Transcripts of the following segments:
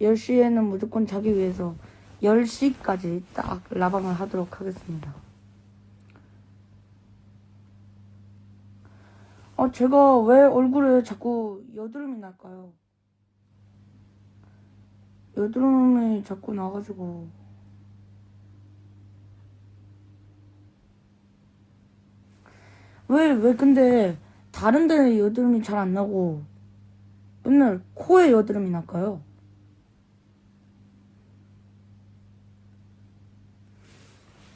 10시에는 무조건 자기 위해서 10시까지 딱 라방을 하도록 하겠습니다. 아, 제가 왜 얼굴에 자꾸 여드름이 날까요? 여드름이 자꾸 나가지고. 왜, 왜 근데 다른 데는 여드름이 잘 안 나고 맨날 코에 여드름이 날까요?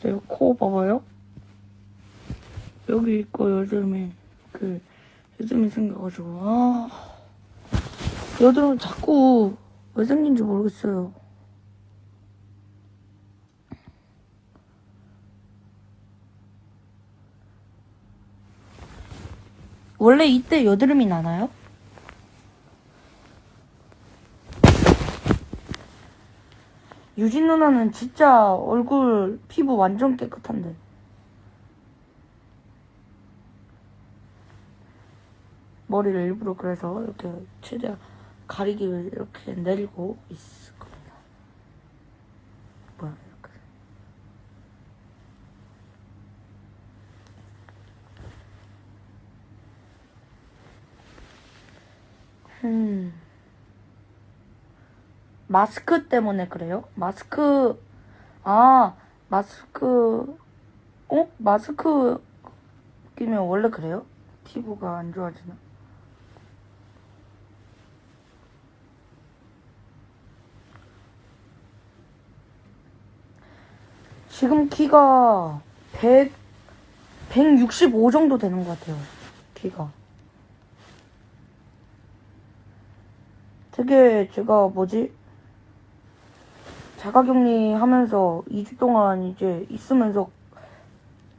제가 코 봐봐요. 여기 있고 여드름이 그 여드름이 생겨가지고 아 여드름 자꾸 왜 생긴지 모르겠어요. 원래 이때 여드름이 나나요? 유진 누나는 진짜 얼굴 피부 완전 깨끗한데. 머리를 일부러 그래서 이렇게 최대한 가리기를 이렇게 내리고 있을 겁니다. 뭐야, 이렇게. 음. 마스크 때문에 그래요? 마스크, 아, 마스크, 어? 마스크 끼면 원래 그래요? 피부가 안 좋아지나? 지금 키가 100, 165 정도 되는 것 같아요. 키가. 되게 제가 뭐지? 자가격리 하면서 2주 동안 이제 있으면서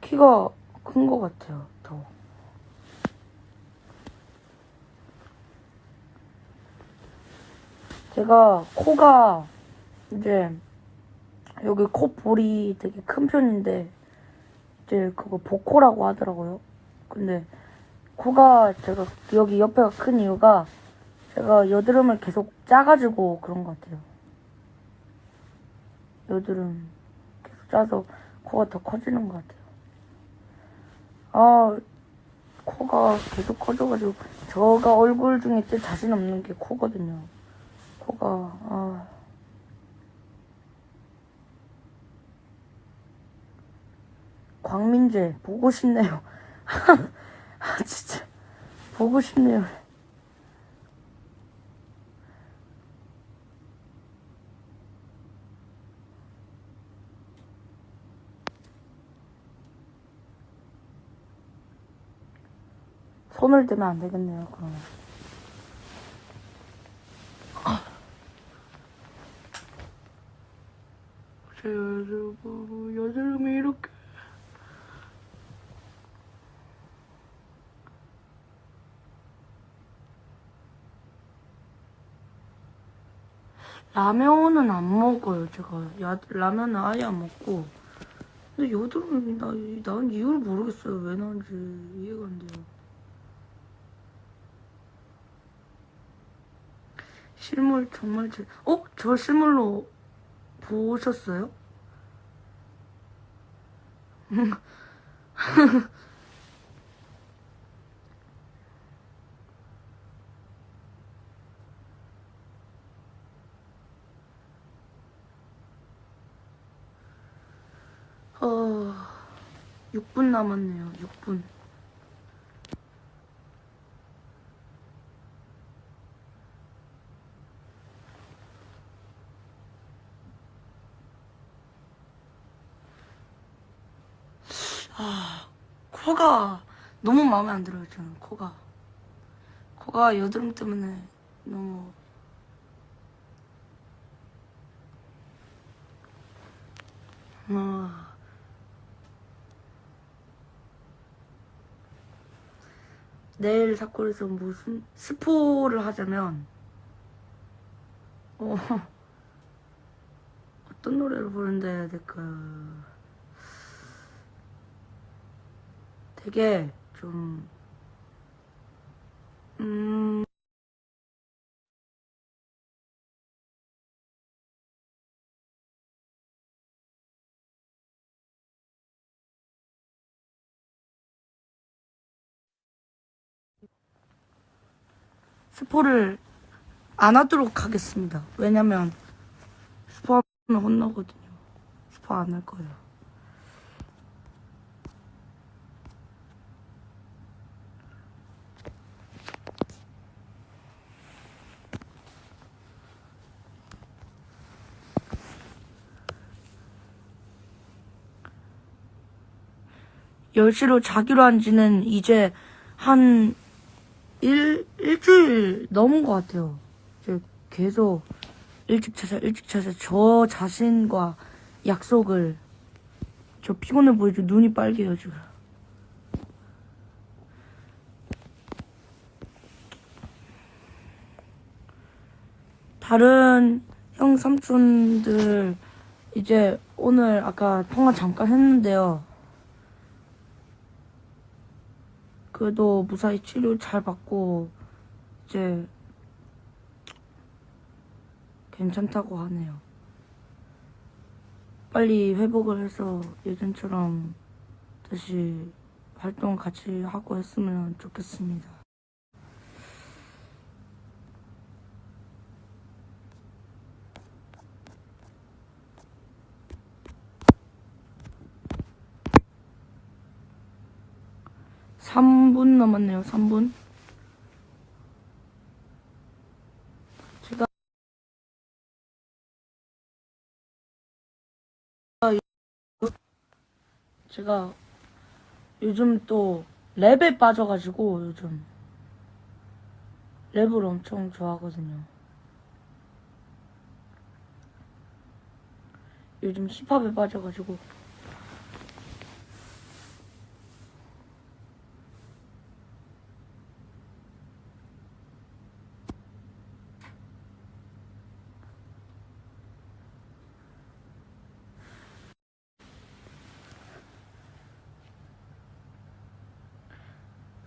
키가 큰 것 같아요. 더. 제가 코가 이제 여기 코 볼이 되게 큰 편인데 이제 그거 복코라고 하더라고요. 근데 코가 제가 여기 옆에가 큰 이유가 제가 여드름을 계속 짜가지고 그런 것 같아요. 여드름 계속 짜서 코가 더 커지는 것 같아요. 아, 코가 계속 커져가지고 저가 얼굴 중에 제일 자신 없는 게 코거든요. 코가 아. 광민재 보고 싶네요. 아 진짜 보고 싶네요. 손을 대면 안 되겠네요. 그러면. 여드름이 이렇게. 라면은 안 먹어요, 제가. 야, 라면은 아예 안 먹고. 근데 여드름이 나, 나은 이유를 모르겠어요. 왜 나은지 이해가 안 돼요. 실물 정말 제, 어? 저 실물로 보셨어요? 어, 6분 남았네요. 6분. 아, 코가 너무 마음에 안 들어요, 저는 코가. 코가 여드름 때문에 너무. 아. 내일 사콜에서 무슨 스포를 하자면 어, 어떤 노래를 부른다 해야 될까 되게 좀, 음, 스포를 안 하도록 하겠습니다. 왜냐면 스포하면 혼나거든요. 스포 안 할 거예요. 열시로 자기로 한 지는 이제 한 일, 일주일 넘은 것 같아요. 이제 계속 일찍 자자, 일찍 자자, 저 자신과 약속을 저 피곤해 보이죠? 눈이 빨개요, 지금. 다른 형 삼촌들 이제 오늘 아까 통화 잠깐 했는데요. 그래도 무사히 치료 잘 받고 이제 괜찮다고 하네요. 빨리 회복을 해서 예전처럼 다시 활동 같이 하고 했으면 좋겠습니다. 삼분 남았네요, 3분. 제가 제가 요즘 또 랩에 빠져가지고 요즘 랩을 엄청 좋아하거든요. 요즘 힙합에 빠져가지고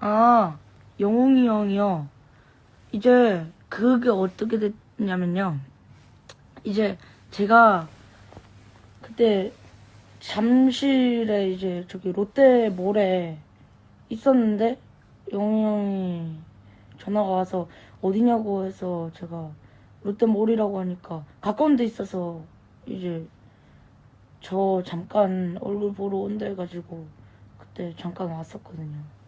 아, 영웅이 형이요. 이제 그게 어떻게 됐냐면요. 이제 제가 그때 잠실에 이제 저기 롯데몰에 있었는데 영웅이 형이 전화가 와서 어디냐고 해서 제가 롯데몰이라고 하니까 가까운 데 있어서 이제 저 잠깐 얼굴 보러 온다 해가지고 그때 잠깐 왔었거든요.